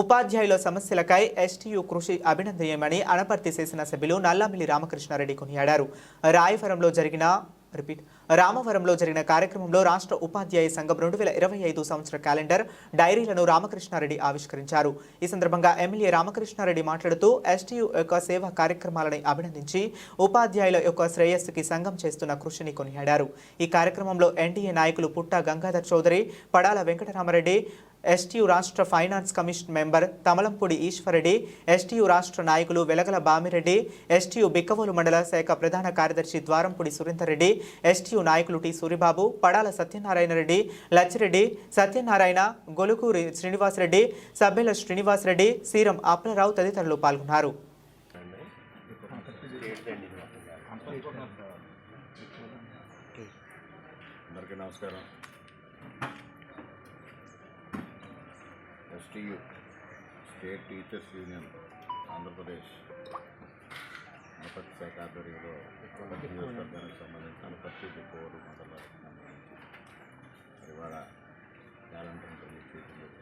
ఉపాధ్యాయుల సమస్యలకై ఎస్టీయు కృషి అభినందనీయమని అనపర్తి సభ్యులు నల్లామిల్లి రామకృష్ణారెడ్డి కొనియాడారు. రాయవరంలో జరిగిన రిపీట్ రామవరంలో జరిగిన కార్యక్రమంలో రాష్ట్ర ఉపాధ్యాయ సంఘం రెండు వేల ఇరవై ఐదు సంవత్సర క్యాలెండర్ డైరీలను రామకృష్ణారెడ్డి ఆవిష్కరించారు. ఈ సందర్భంగా ఎమ్మెల్యే రామకృష్ణారెడ్డి మాట్లాడుతూ ఎస్టీయు యొక్క సేవా కార్యక్రమాలని అభినందించి ఉపాధ్యాయుల యొక్క శ్రేయస్సుకి సంఘం చేస్తున్న కృషిని కొనియాడారు. ఈ కార్యక్రమంలో ఎన్డీఏ నాయకులు పుట్ట గంగాధర్ చౌదరి పడాల వెంకటరామరెడ్డి ఎస్టీయు రాష్ట్ర finance commission member Tamalampudi Eswarareddy STU రాష్ట్ర నాయకులు వెలగల బామిరెడ్డి ఎస్టీయు బిక్కవోలు మండల శాఖ ప్రధాన కార్యదర్శి ద్వారంపూడి సురేందర్ రెడ్డి ఎస్టీయు నాయకులు టి సూరిబాబు పడాల సత్యనారాయణ రెడ్డి లచ్చిరెడ్డి సత్యనారాయణ గొలుకూరి శ్రీనివాసరెడ్డి సభ్యుల శ్రీనివాసరెడ్డి సీరం అప్లరావు తదితరులు పాల్గొన్నారు. అందరికీ నమస్కారం. STU state teachers union Andhra Pradesh Anaparthi శాఖ ఆధ్వర్యంలో నియోజకవర్గానికి సంబంధించి అనపర్తి డిపోరు మండలానికి సంబంధించి ఇవాళ క్యాలెండర్ రిలీజ్ చేయడం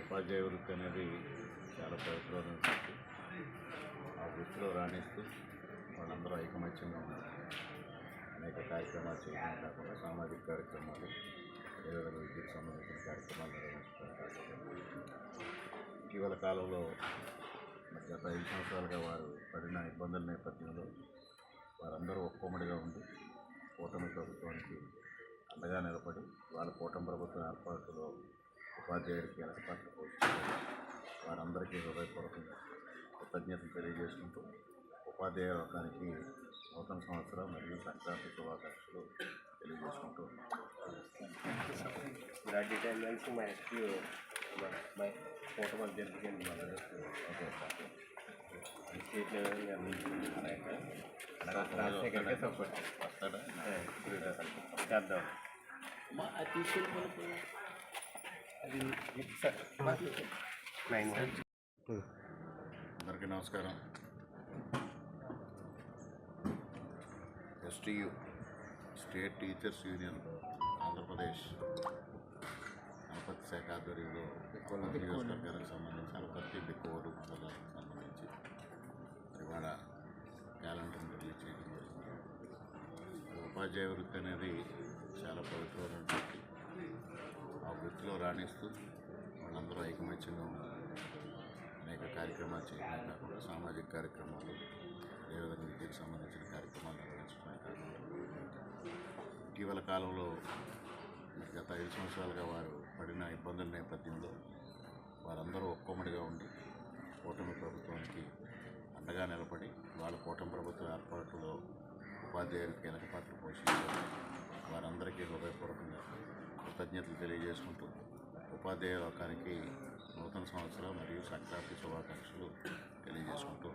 ఉపాధ్యాయ వృత్తి అనేది చాలా వృత్తి ఆ వృత్తిలో రాణిస్తూ వాళ్ళందరూ ఐకమత్యంగా ఉన్నారు. అనేక కార్యక్రమాలు చేయడమే కాకుండా సామాజిక కార్యక్రమాలు విద్యకు సంబంధించిన కార్యక్రమాలు ఇటీవల కాలంలో గత ఐదు సంవత్సరాలుగా వారు పడిన ఇబ్బందుల నేపథ్యంలో వారందరూ ఒక్కొమ్మడిగా ఉండి కూటమి ప్రభుత్వానికి అండగా నిలబడి వాళ్ళ కూటమి ప్రభుత్వం ఏర్పాటులో ఉపాధ్యాయుడికి కీలక పాత్ర పోషించారు. వారందరికీ హృదయపూర్వకంగా కృతజ్ఞతలు తెలియజేసుకుంటూ ఉపాధ్యాయ లోకానికి నూతన సంవత్సరం మరియు సంక్రాంతి శుభాకాంక్షలు తెలియజేసుకుంటూ ఇలాంటి పోటబల్ జరిగింది మన ఓకే సార్ స్టేట్ లెవెల్ రాజశేఖర్కే సపోర్ట్ వస్తాడా చేద్దాం నైన్ అందరికీ నమస్కారం STU state teachers union Andhra Pradesh Anaparthi శాఖ ఆధ్వర్యంలో అనపర్తి నియోజకవర్గానికి సంబంధించి అనపర్తి బిక్కవోరు మండలానికి సంబంధించి ఇవాళ క్యాలెండర్ రిలీజ్ చేయడం జరిగింది ఉపాధ్యాయ వృత్తి అనేది చాలా పవిత్రమైన వృత్తి ఆ వృత్తిలో రాణిస్తూ వాళ్ళందరూ ఐకమత్యంగా అనేక కార్యక్రమాలు చేయడమే కాకుండా సామాజిక కార్యక్రమాలు అదేవిధంగా విద్యకు సంబంధించిన కార్యక్రమాలు నిర్వహించడమే కాకుండా ఇటీవల కాలంలో గత ఐదు సంవత్సరాలుగా వారు పడిన ఇబ్బందుల నేపథ్యంలో వారందరూ ఒక్కొమ్మడిగా ఉండి కూటమి ప్రభుత్వానికి అండగా నిలబడి వాళ్ళ కూటమి ప్రభుత్వం ఏర్పాటులో ఉపాధ్యాయులు కీలక పాత్ర పోషించారు. వారందరికీ హృదయపూర్వకంగా కృతజ్ఞతలు తెలియజేసుకుంటూ ఉపాధ్యాయ లోకానికి నూతన సంవత్సరం మరియు సంక్రాంతి శుభాకాంక్షలు తెలియజేసుకుంటూ